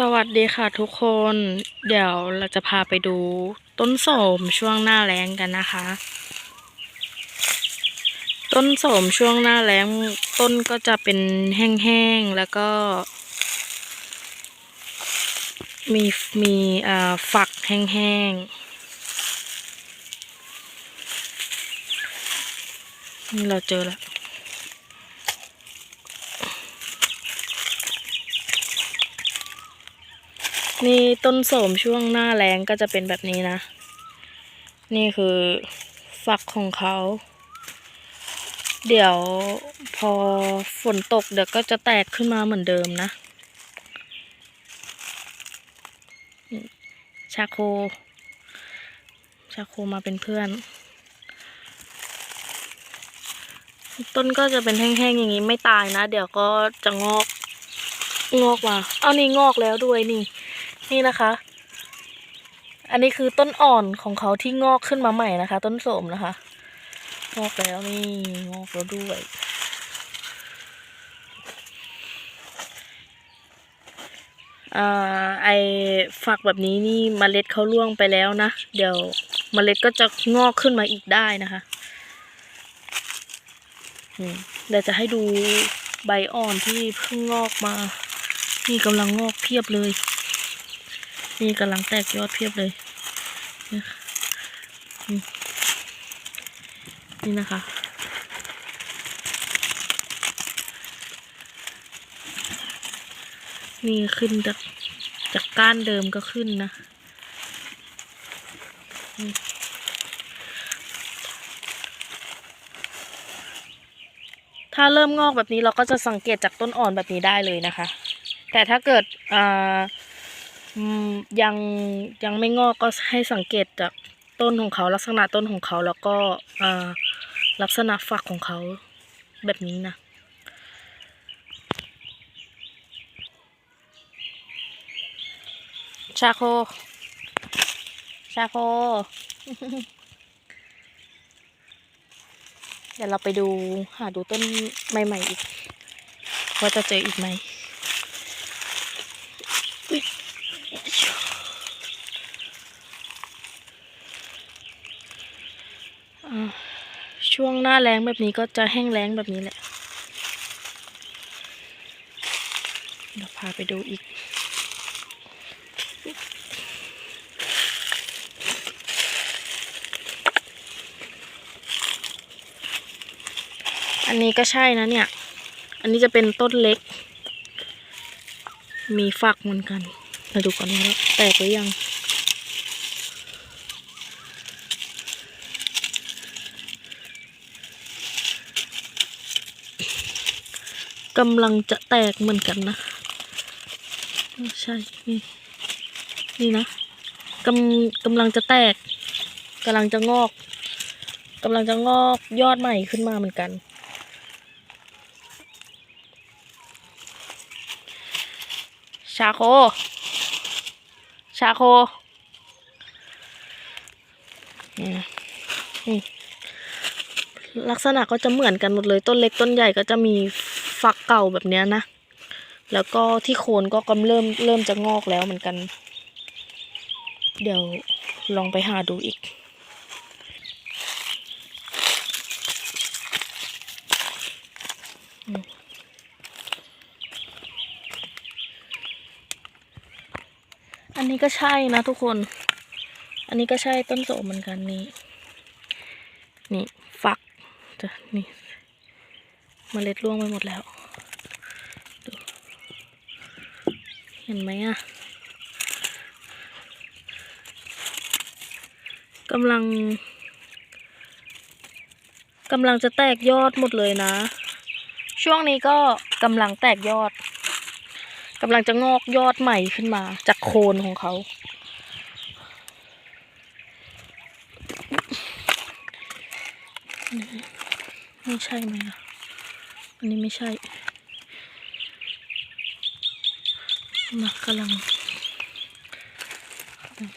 สวัสดีค่ะทุกคน เดี๋ยวเราจะพาไปดูต้นโสมช่วงหน้าแล้งกันนะคะ ต้นโสมช่วงหน้าแล้งต้นก็จะเป็นแห้งๆแล้วก็ มีมีอ่าฝักแห้งๆนี่เราเจอแล้ว นี่ต้นโสมช่วงหน้าแรงก็จะเป็นแบบนี้นะ นี่คือฝักของเขา เดี๋ยวพอฝนตกเดี๋ยวก็จะแตกขึ้นมาเหมือนเดิมนะ ชาโค ชาโคมาเป็นเพื่อน ต้นก็จะเป็นแห้งๆอย่างนี้ไม่ตายนะ เดี๋ยวก็จะงอกงอกมา เอานี่งอกแล้วด้วยนี่ นี่นะคะ อันนี้คือต้นอ่อนของเขาที่งอกขึ้นมาใหม่นะคะ ต้นโสมนะคะ งอกแล้วนี่งอกแล้วด้วยอ่าไอฝักแบบนี้นี่เมล็ดเขาร่วงไปแล้วนะ เดี๋ยวเมล็ดก็จะงอกขึ้นมาอีกได้นะคะเดี๋ยวจะให้ดูใบอ่อนที่เพิ่งงอกมา นี่กำลังงอกเพียบเลย นี่กำลังแตกยอดเพียบเลยนี่นะคะนี่ขึ้นจากจากก้านเดิมก็ขึ้นนะ ถ้าเริ่มงอกแบบนี้เราก็จะสังเกตจากต้นอ่อนแบบนี้ได้เลยนะคะ แต่ถ้าเกิดอ่า ยังยังไม่งอกก็ให้สังเกตจากต้นของเขาลักษณะต้นของเขาแล้วก็อ่าลักษณะฝักของเขาแบบนี้นะชาโค ชาโค เดี๋ยวเราไปดูหาดูต้นใหม่ ๆ อีก ว่าจะเจออีกไหมอุ๊ยอ่า ช่วงหน้าแรงแบบนี้ก็จะแห้งแล้งแบบนี้แหละ เดี๋ยวพาไปดูอีก อันนี้ก็ใช่นะเนี่ย อันนี้จะเป็นต้นเล็ก มีฝักเหมือนกัน มาดูก่อนว่าแตกหรือยัง กำลังจะแตกเหมือนกันนะไม่ใช่ นี่ นี่นะกำกำลังจะแตกกำลังจะงอกกำลังจะงอกยอดใหม่ขึ้นมาเหมือนกัน ชาโค ชาโคนี่นะนี่ลักษณะก็จะเหมือนกันหมดเลย ต้นเล็กต้นใหญ่ก็จะมี ฝักเก่าแบบเนี้ยนะ แล้วก็ที่โคนก็กำเริ่มเริ่มจะงอกแล้วเหมือนกัน เดี๋ยวลองไปหาดูอีก อันนี้ก็ใช่นะทุกคน อันนี้ก็ใช่ต้นโสมเหมือนกันนี่ นี่ฝักจะนี่เมล็ดร่วงไปหมดแล้วดูเห็นไหมอะกำลังกำลังจะแตกยอดหมดเลยนะ ช่วงนี้ก็กำลังแตกยอดกำลังจะงอกยอดใหม่ขึ้นมา จากโคนของเขา ไม่ใช่ไหมนะ อันนี้ไม่ใช่มากำลัง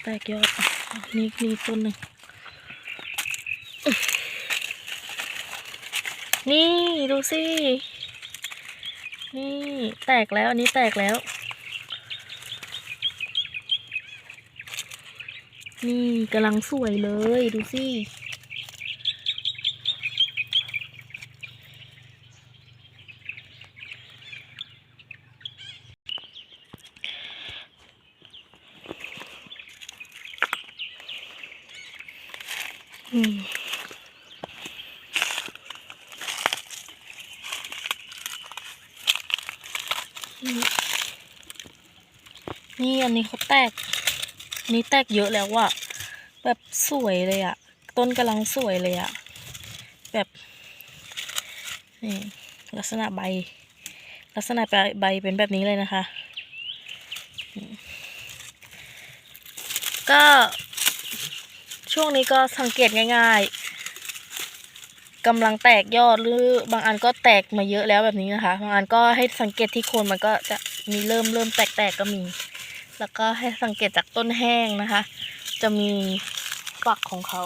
แตกยอดนี่นี่ต้นหนึ่ง นี่ดูสิ นี่แตกแล้ว อันนี้แตกแล้ว นี่กำลังสวยเลยดูสิ นี่อันนี้เขาแตกนนี้แตกเยอะแล้วอะแบบสวยเลยอะต้นกำลังสวยเลยอะแบบ นี่ลักษณะใบ ลักษณะใบใบเป็นแบบนี้เลยนะคะ ก็ ช่วงนี้ก็สังเกตง่าย ๆกำลังแตกยอดหรือบางอันก็แตกมาเยอะแล้วแบบนี้นะคะ บางอันก็ให้สังเกตที่โคนมันก็จะมีเริ่มเริ่มแตกๆก็มี แล้วก็ให้สังเกตจากต้นแห้งนะคะ จะมีฝักของเขา